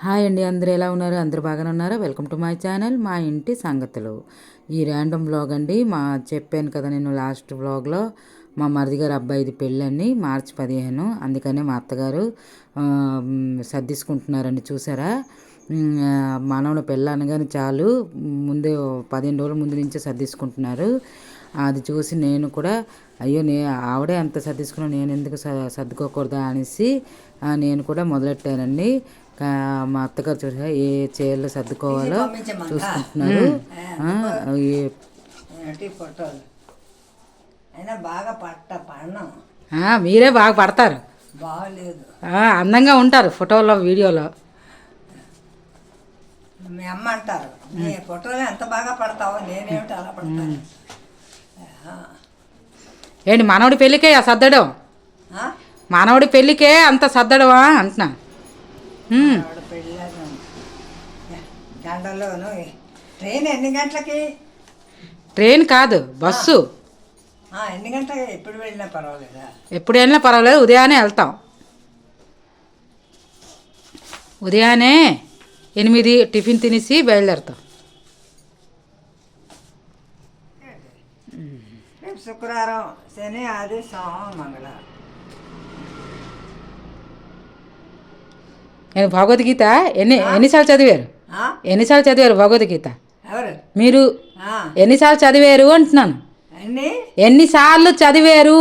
Hi అండి అందరూ ఎలా ఉన్నారు? అందరూ బాగానే ఉన్నారా? వెల్కమ్ టు మై ఛానల్ మా ఇంటి సంగతులు. ఈ ర్యాండమ్ బ్లాగ్ అండి మా చెప్పాను కదా నేను లాస్ట్ బ్లాగ్లో మా మరిది గారు అబ్బాయిది పెళ్ళండి మార్చి పదిహేను అందుకనే మా అత్తగారు ఆ, సర్దిసుకుంటున్నారండి చూసారా? మ్, మనవడు పెళ్ళి అనగానే చాలు ముందే పదిహేను రోజుల ముందు నుంచే సర్దిసుకుంటున్నారు. అది చూసి నేను కూడా అయ్యో నే ఆవిడే అంత సర్దిసుకున్నా నేను ఎందుకు స- సర్దుకోకూడదా అనేసి నేను కూడా మొదలెట్టానండి. మా అత్తగారు చూసా ఏ చీరలు సర్దుకోవాలో చూసుకుంటున్నారు. మీరే బాగా పడతారు. అందంగా ఉంటారు ఫోటోలో వీడియోలో. మీ అమ్మ అంటారు నీ ఫోటోలు ఎంత బాగా పడతావో నేనేమిటి అలా పడతాను? ఏంటి మనవడి పెళ్ళికే ఆ సర్దడం? మనవడి పెళ్ళికే అంత సర్దడమా? అంటున్నా. ట్రైన్ ఎన్ని గంటలకి? ట్రైన్ కాదు బస్సు. ఎన్ని గంటలకి? ఎప్పుడు వెళ్ళినా పర్వాలేదా? ఎప్పుడు వెళ్ళినా పర్వాలేదు ఉదయాన్నే వెళ్తాం. ఉదయాన్నే ఎనిమిది టిఫిన్ తినేసి బయలుదేరుతాం. శుక్రవారం శని ఆది సోమం మంగళవారం. నేను భగవద్గీత ఎన్ని ఎన్నిసార్లు చదివారు? ఎన్నిసార్లు చదివారు భగవద్గీత? ఎవరు? మీరు ఎన్నిసార్లు చదివారు అంటున్నాను. ఎన్నిసార్లు చదివారు?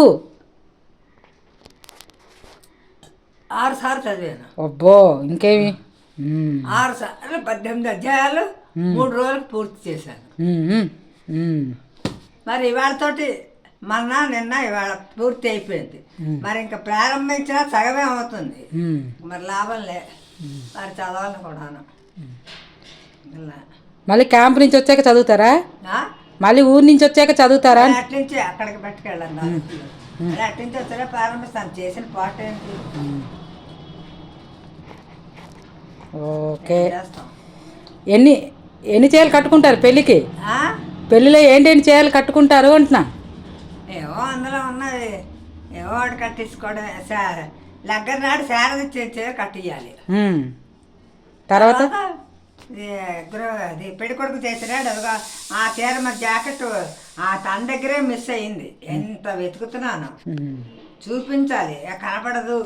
ఆరు సార్లు చదివాను. అబ్బో ఇంకేమి? ఆరు సార్లు పద్దెనిమిది అధ్యాయాలు మూడు రోజులకు పూర్తి చేశాను. మరి ఇవాళతోటి మొన్న నిన్న ఇవాళ పూర్తి అయిపోయింది. మరి ఇంకా ప్రారంభించినా సగమే అవుతుంది. మరి లాభం లే మరి చదవాలని కూడాను. ఇలా. మళ్ళీ క్యాంప్ నుంచి వచ్చాక చదువుతారా? మళ్ళీ ఊరి నుంచి వచ్చాక చదువుతారా? మరి అటు నుంచి అక్కడికి పట్టుకెళ్ళండి నాలుగు మరి అటు నుంచి వచ్చారా ప్రారంభిస్తాను. చేసిన పాట ఏంటి? ఓకే. ఎన్ని ఎన్ని చీరలు కట్టుకుంటారు పెళ్ళికి? పెళ్ళిలో ఏంటేంటి చీరలు కట్టుకుంటారు అంటున్నా. ఏవో అందులో ఉన్నది. ఏవో ఒకటి కట్టించుకోవడమే. సార్. లగ్గర నాడు శారద చీర కట్టియాలి. తర్వాత? అది పెళ్ళి కొడుకు చేసినాడు అదిగో ఆ చీర మరి జాకెట్ ఆ తన దగ్గరే మిస్ అయింది. ఎంత వెతుకుతున్నాను. చూపించాలి కనపడదు.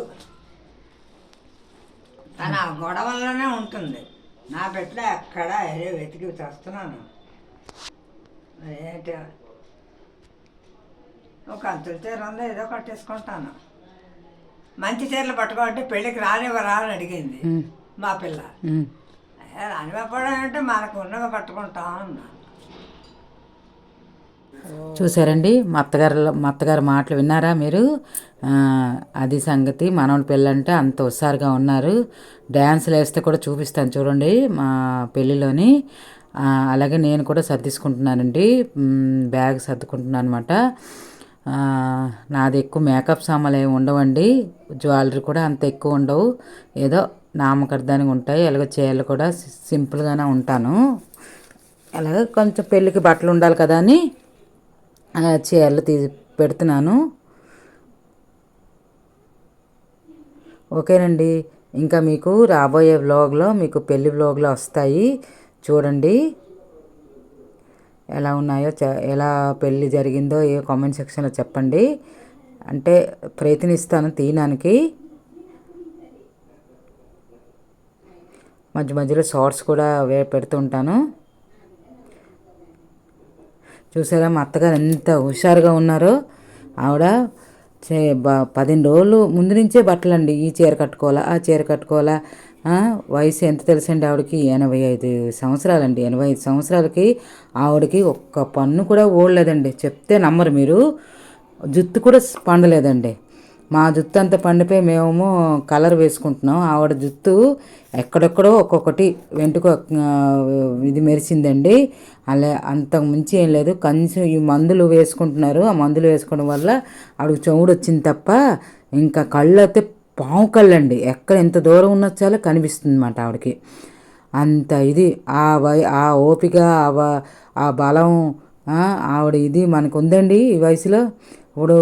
తన గొడవల్లోనే ఉంటుంది. నా బిడ్డ అక్కడ ఏదో వెతికి వస్తున్నాను మరి ఏంటి ఒక అంతుల చీర ఉందో ఏదో కట్టేసుకుంటాను. మంచి చీరలు పట్టుకోంటే పెళ్ళికి రానివ్వరా అని అడిగింది. మా పిల్ల. రానివ్వకపోవడం అంటే మనకు ఉన్నవి కట్టుకుంటాం అన్నా చూసారండి మా అత్తగారు మా అత్తగారి మాటలు విన్నారా మీరు? అది సంగతి మనవడి పెళ్ళంటే అంత హుషారుగా ఉన్నారు. డ్యాన్సులు వేస్తే కూడా చూపిస్తాను చూడండి మా పెళ్ళిలోని. అలాగే నేను కూడా సర్దిసుకుంటున్నానండి. బ్యాగ్ సర్దుకుంటున్నాను అనమాట నాది ఎక్కువ మేకప్ సామాన్లు ఏమి ఉండవండి. జ్యువెలరీ కూడా అంత ఎక్కువ ఉండవు. ఏదో నామకర్ధానికి ఉంటాయి. అలాగే చీరలు కూడా సింపుల్గానే ఉంటాను. అలాగే కొంచెం పెళ్ళికి బట్టలు ఉండాలి కదా అని చీరలు తీ పెడుతున్నాను. ఓకేనండి. ఇంకా మీకు రాబోయే వ్లాగ్లో మీకు పెళ్ళి వ్లాగ్లో వస్తాయి. చూడండి. ఎలా ఉన్నాయో ఎలా పెళ్ళి జరిగిందో ఏ కామెంట్ సెక్షన్లో చెప్పండి. అంటే ప్రయత్నిస్తాను తీయడానికి. మధ్య మధ్యలో షార్ట్స్ కూడా వే పెడుతుంటాను చూసారా మా అత్తగారు ఎంత హుషారుగా ఉన్నారో. ఆవిడ చే బ పదిహేను రోజులు ముందు నుంచే బట్టలండి ఈ చీర కట్టుకోవాలా ఆ చీర కట్టుకోవాలా వయసు ఎంత తెలుసండి ఆవిడకి? ఎనభై ఐదు సంవత్సరాలండి. ఎనభై ఐదు సంవత్సరాలకి ఆవిడకి ఒక్క పన్ను కూడా ఓడలేదండి చెప్తే నమ్మరు మీరు. జుత్తు కూడా పండలేదండి. మా జుత్తు అంతా పండిపోయి మేము కలర్ వేసుకుంటున్నాం. ఆవిడ జుత్తు ఎక్కడెక్కడో ఒక్కొక్కటి వెంటుక ఇది మెరిసిందండి. అలా అంతకు మించి ఏం లేదు. కొంచెం ఈ మందులు వేసుకుంటున్నారు. ఆ మందులు వేసుకోవడం వల్ల ఆవిడకి చెవుడు వచ్చింది తప్ప ఇంకా కళ్ళు అయితే పాము కళ్ళు అండి ఎక్కడ ఎంత దూరం ఉన్నా చాలా కనిపిస్తుంది అన్నమాట ఆవిడకి. అంత ఇది ఆ వై ఆ ఓపిక ఆ ఆ బలం ఆవిడ ఇది మనకు ఉందండి ఈ వయసులో. ఇప్పుడు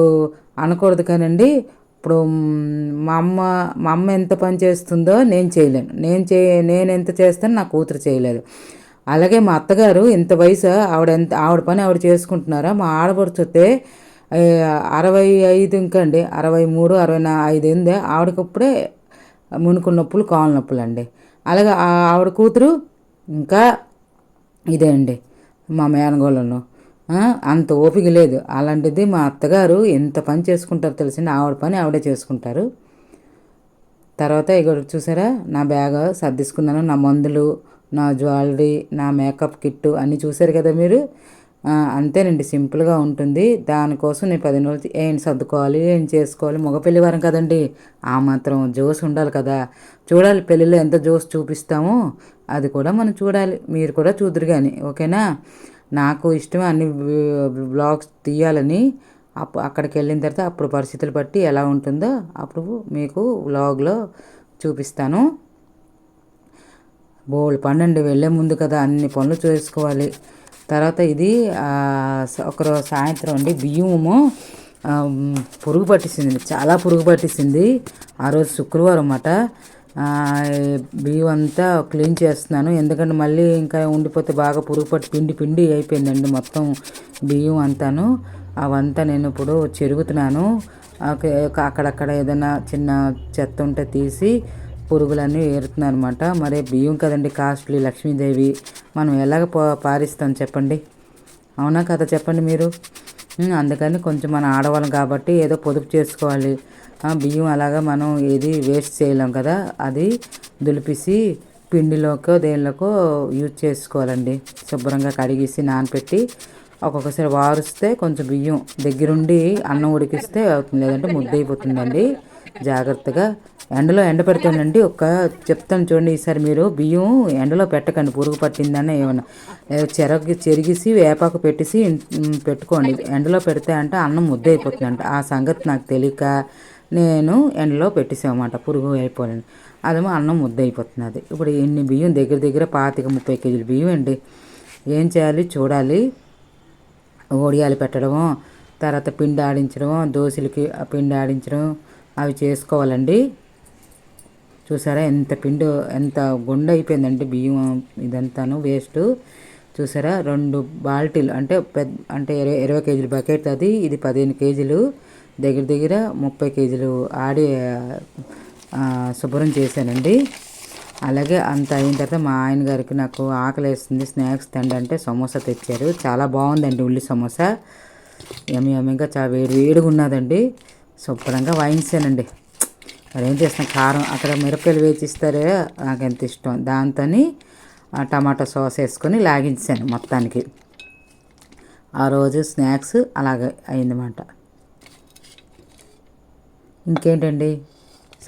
అనకూడదు కానండి. ఇప్పుడు మా అమ్మ మా అమ్మ ఎంత పని చేస్తుందో నేను చేయలేను. నేను చే నేను ఎంత చేస్తాను నా కూతురు చేయలేదు. అలాగే మా అత్తగారు ఇంత వయసు ఆవిడ ఎంత ఆవిడ పని ఆవిడ చేసుకుంటున్నారా? మా ఆడపడుచుతే అరవై ఐదు ఇంకా అండి అరవై మూడు అరవై నా ఐదు ఉంది ఆవిడకప్పుడే మునుకు నొప్పులు కాళ్ళ నొప్పులు అండి అలాగే ఆవిడ కూతురు ఇంకా ఇదే అండి మా మేనగోళ్ళను. అంత ఓపిక లేదు. అలాంటిది మా అత్తగారు ఎంత పని చేసుకుంటారో తెలిసింది. ఆవిడ పని ఆవిడే చేసుకుంటారు. తర్వాత ఇక్కడ చూసారా నా బ్యాగ్ సర్దిసుకున్నాను. నా మందులు నా జ్యువెలరీ నా మేకప్ కిట్టు అన్నీ చూసారు కదా మీరు? అంతేనండి. సింపుల్గా ఉంటుంది. దానికోసం నేను పదిహేను రోజులు ఏం సర్దుకోవాలి ఏం చేసుకోవాలి? మగ పెళ్ళి వారం కదండి. ఆ మాత్రం జోస్ ఉండాలి కదా. చూడాలి పెళ్ళిలో ఎంత జోస్ చూపిస్తామో అది కూడా మనం చూడాలి. మీరు కూడా చూద్దరు కానీ ఓకేనా? నాకు ఇష్టం అన్ని బ్లాగ్స్ తీయాలని. అప్పు అక్కడికి వెళ్ళిన తర్వాత అప్పుడు పరిస్థితులు బట్టి ఎలా ఉంటుందో అప్పుడు మీకు వ్లాగ్లో చూపిస్తాను. బోల్ పండండి. వెళ్ళే ముందు కదా అన్ని పనులు చేసుకోవాలి. తర్వాత ఇది ఒకరోజు సాయంత్రం అండి బియ్యము పురుగు పట్టేసింది చాలా పురుగు పట్టేసింది. ఆ రోజు శుక్రవారం అన్నమాట. బియ్యం అంతా క్లీన్ చేస్తున్నాను. ఎందుకంటే మళ్ళీ ఇంకా ఉండిపోతే బాగా పురుగు పట్టి పిండి పిండి అయిపోయిందండి మొత్తం బియ్యం అంతాను. అవంతా నేను ఇప్పుడు చెరుగుతున్నాను. అక్కడక్కడ ఏదైనా చిన్న చెత్త ఉంటే తీసి పురుగులన్నీ ఏరుతున్నాయి అనమాట మరి బియ్యం కదండి కాస్ట్లీ లక్ష్మీదేవి. మనం ఎలాగ పారిస్తాం చెప్పండి. అవునా కదా చెప్పండి మీరు? అందుకని కొంచెం మన ఆడవాళ్ళం కాబట్టి ఏదో పొదుపు చేసుకోవాలి. బియ్యం అలాగా మనం ఏది వేస్ట్ చేయలేం కదా. అది దులిపేసి పిండిలోకో దేనిలోకో యూజ్ చేసుకోవాలండి. శుభ్రంగా కడిగేసి నానపెట్టి ఒక్కొక్కసారి వారుస్తే కొంచెం బియ్యం దగ్గరుండి అన్నం ఉడికిస్తే అవుతుంది. లేదంటే ముద్ద అయిపోతుందండి జాగ్రత్తగా ఎండలో ఎండ పెడతానండి ఒక చెప్తాను చూడండి ఈసారి మీరు బియ్యం ఎండలో పెట్టకండి. పురుగు పట్టిందని ఏమన్నా. చెరగి చెరిగేసి వేపాకు పెట్టేసి పెట్టుకోండి. ఎండలో పెడితే అంటే అన్నం ముద్ద అయిపోతుందంట ఆ సంగతి నాకు తెలియక నేను ఎండలో పెట్టేసామన్నమాట. పురుగు అయిపోయింది అదేమో అన్నం ముద్ద అయిపోతున్నది ఇప్పుడు ఎన్ని బియ్యం దగ్గర దగ్గర పాతిక ముప్పై కేజీలు బియ్యం అండి. ఏం చేయాలి? చూడాలి. ఓడియాలు పెట్టడము తర్వాత పిండి ఆడించడం దోశలకి పిండి ఆడించడం అవి చేసుకోవాలండి. చూసారా ఎంత పిండి ఎంత గుండె అయిపోయిందండి బియ్యం ఇదంతాను వేస్ట్. చూసారా రెండు బాల్టీలు అంటే పెద్ద అంటే ఇరవై ఇరవై కేజీల బకెట్ అది ఇది పదిహేను కేజీలు. దగ్గర దగ్గర ముప్పై కేజీలు ఆడి శుభ్రం చేశానండి. అలాగే అంత అయిన తర్వాత మా ఆయన గారికి నాకు ఆకలి వేస్తుంది స్నాక్స్ తండి అంటే సమోసా తెచ్చారు. చాలా బాగుందండి ఉల్లి సమోసా. యమ్మి ఇంకా చాలా వేడి వేడిగా ఉన్నదండి. శుభ్రంగా వాయించానండి. మరి ఏం చేస్తాం? కారం అక్కడ మిరపకాయలు వేచిస్తారే నాకు ఎంత ఇష్టం దాంతో టమాటా సాస్ వేసుకొని లాగించాను మొత్తానికి. ఆ రోజు స్నాక్స్ అలాగే అయిందన్నమాట. ఇంకేంటండి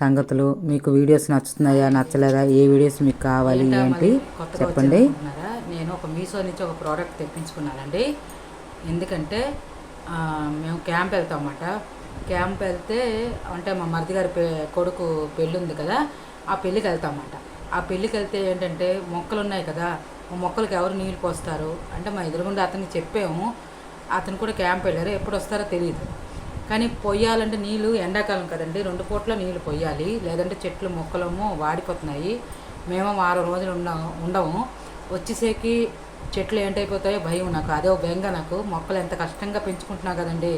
సంగతులు? మీకు వీడియోస్ నచ్చుతున్నాయా? నచ్చలేదా? ఏ వీడియోస్ మీకు కావాలి? ఏంటి చెప్పండి. నేను ఒక మీషో నుంచి ఒక ప్రోడక్ట్ తెప్పించుకున్నానండి. ఎందుకంటే మేము క్యాంప్ వెళ్తాం అన్నమాట. క్యాంప్ వెళ్తే అంటే మా మరిది గారి పె కొడుకు పెళ్ళి ఉంది కదా ఆ పెళ్ళికి వెళ్తామన్నమాట. ఆ పెళ్ళికి వెళ్తే ఏంటంటే మొక్కలు ఉన్నాయి కదా ఆ మొక్కలకి ఎవరు నీళ్ళు పోస్తారు? అంటే మా ఎదురుగుండా అతనికి చెప్పాము అతను కూడా క్యాంప్ వెళ్ళారు ఎప్పుడు వస్తారో తెలియదు కానీ పొయ్యాలంటే నీళ్ళు ఎండాకాలం కదండి రెండు పూట్ల నీళ్ళు పొయ్యాలి లేదంటే చెట్లు మొక్కలేమో వాడిపోతున్నాయి. మేము వారం రోజులు ఉండ ఉండము. వచ్చేసేకి చెట్లు ఏంటైపోతాయో భయం నాకు అదే బెంగ నాకు. మొక్కలు ఎంత కష్టంగా పెంచుకుంటున్నా కదండి.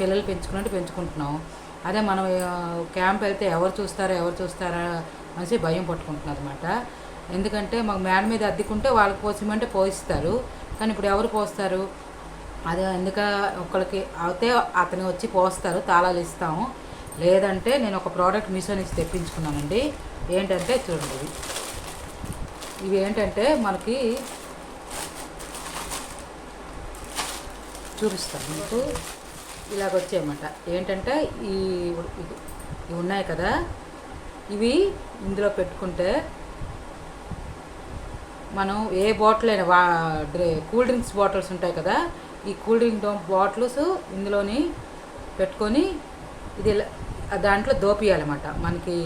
పిల్లలు పెంచుకున్నట్టు పెంచుకుంటున్నాం. అదే మనం క్యాంప్ వెళ్తే ఎవరు చూస్తారా ఎవరు చూస్తారా అనేసి భయం పట్టుకుంటున్నది అనమాట ఎందుకంటే మాకు మేడ మీద అద్దెకుంటే వాళ్ళకి పోసిమంటే పోయిస్తారు. కానీ ఇప్పుడు ఎవరు పోస్తారు? అదే ఎందుక ఒకరికి అయితే అతను వచ్చి పోస్తారు తాళాలు ఇస్తాము లేదంటే నేను ఒక ప్రోడక్ట్ మీషో నుంచి తెప్పించుకున్నానండి. ఏంటంటే చూడండి ఇవి. ఇవి ఏంటంటే మనకి చూపిస్తాను మీకు. ఇలాగ వచ్చాయన్నమాట ఏంటంటే ఈ ఇవి ఉన్నాయి కదా ఇవి ఇందులో పెట్టుకుంటే మనం ఏ బాటిల్ అయినా వా కూల్ డ్రింక్స్ బాటిల్స్ ఉంటాయి కదా ఈ కూల్ డ్రింక్ బాటిల్స్ ఇందులోని పెట్టుకొని ఇది దాంట్లో దోపియాలన్నమాట. మనకి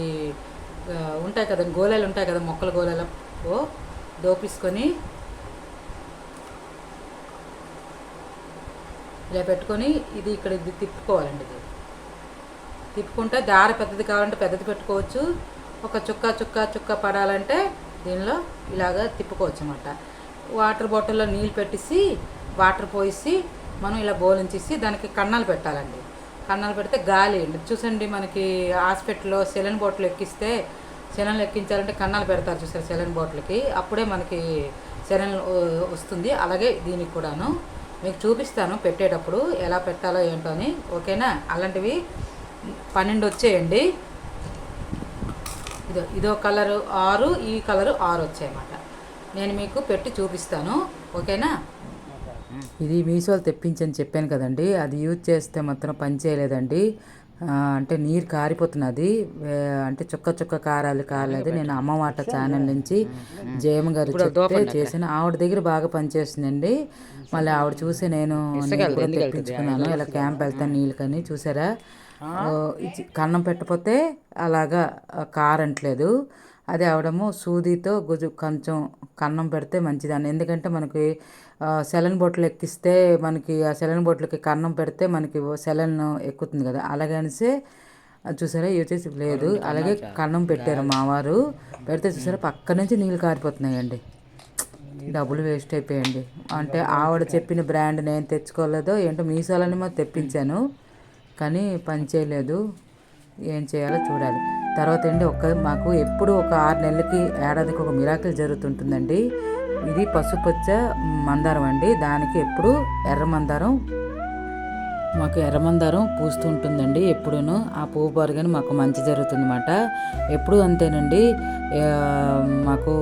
ఉంటాయి కదా గోళాలు ఉంటాయి కదా మొక్కల గోళాలు దోపిసుకొని ఇలా పెట్టుకొని ఇది ఇక్కడ ఇది తిప్పుకోవాలండి ఇది. తిప్పుకుంటే దార పెద్దది కావాలంటే పెద్దది పెట్టుకోవచ్చు. ఒక చుక్క చుక్క చుక్క పడాలంటే దీనిలో ఇలాగ తిప్పుకోవచ్చు అనమాట వాటర్ బాటిల్లో నీళ్ళు పెట్టేసి వాటర్ పోసి మనం ఇలా బోలించేసి దానికి కన్నాలు పెట్టాలండి. కన్నాలు పెడితే గాలి చూసండి మనకి హాస్పిటల్లో సెలైన్ బాటిల్ ఎక్కిస్తే సెలన్లు ఎక్కించాలంటే కన్నాలు పెడతారు చూసారు సెలైన్ బాటిల్కి. అప్పుడే మనకి సెలన్ వస్తుంది. అలాగే దీనికి కూడాను మీకు చూపిస్తాను పెట్టేటప్పుడు ఎలా పెట్టాలో ఏంటో అని. ఓకేనా? అలాంటివి పన్నెండు వచ్చేయండి. ఇదో ఇదో కలరు ఆరు ఈ కలరు ఆరు వచ్చాయన్నమాట. నేను మీకు పెట్టి చూపిస్తాను. ఓకేనా? ఇది మీషోలో తెప్పించని చెప్పాను కదండి. అది యూజ్ చేస్తే మాత్రం పని చేయలేదండి. అంటే నీరు కారిపోతున్నది. అంటే చుక్క చుక్క కారాలు కాలేదు నేను అమ్మ మాట ఛానల్ నుంచి జయమ్మ గారు చెప్తే చేసిన ఆవిడ దగ్గర బాగా పనిచేస్తుందండి. మళ్ళీ ఆవిడ చూసి నేను తెప్పించుకున్నాను ఇలా క్యాంప్ వెళ్తాను నీళ్ళకని చూసారా? ఓ, ఇది కన్నం పెట్టకపోతే అలాగా కారంట్లేదు. అది ఆవిడము సూదితో గుజు కొంచెం కన్నం పెడితే మంచిదని ఎందుకంటే మనకి సెలన్ బొట్లు ఎక్కిస్తే మనకి ఆ సెలన్ బొట్లకి కన్నం పెడితే మనకి సెలన్ ఎక్కుతుంది కదా. అలాగనిసే అది చూసారా ఇవి వచ్చేసి లేదు. అలాగే కన్నం పెట్టారు మావారు. పెడితే చూసారా పక్క నుంచి నీళ్ళు కారిపోతున్నాయండి. డబ్బులు వేస్ట్ అయిపోయండి అంటే ఆవిడ చెప్పిన బ్రాండ్ నేను తెచ్చుకోలేదో ఏంటో మీసాలని మాకు తెప్పించాను. కానీ పని చేయలేదు. ఏం చేయాలో చూడాలి. తర్వాత ఏంటి ఒక మాకు ఎప్పుడు ఒక ఆరు నెలలకి ఏడాదికి ఒక మిరాకిల్ జరుగుతుంటుందండి. ఇది పసుపచ్చ మందారం అండి. దానికి ఎప్పుడు ఎర్ర మందారం? మాకు ఎర్రమందారం పూస్తూ ఉంటుందండి ఎప్పుడూను. ఆ పువ్వు పారుగానే మాకు మంచి జరుగుతుందన్నమాట. ఎప్పుడు అంతేనండి. మాకు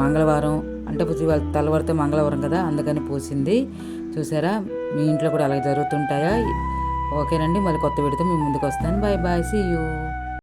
మంగళవారం అంటే పూజ తెల్లవారితే మంగళవారం కదా అందుకని పూసింది. చూసారా? మీ ఇంట్లో కూడా అలాగే జరుగుతుంటాయా? ఓకేనండి మళ్ళీ కొత్త విడితే మీ ముందుకు వస్తాను. Bye bye see you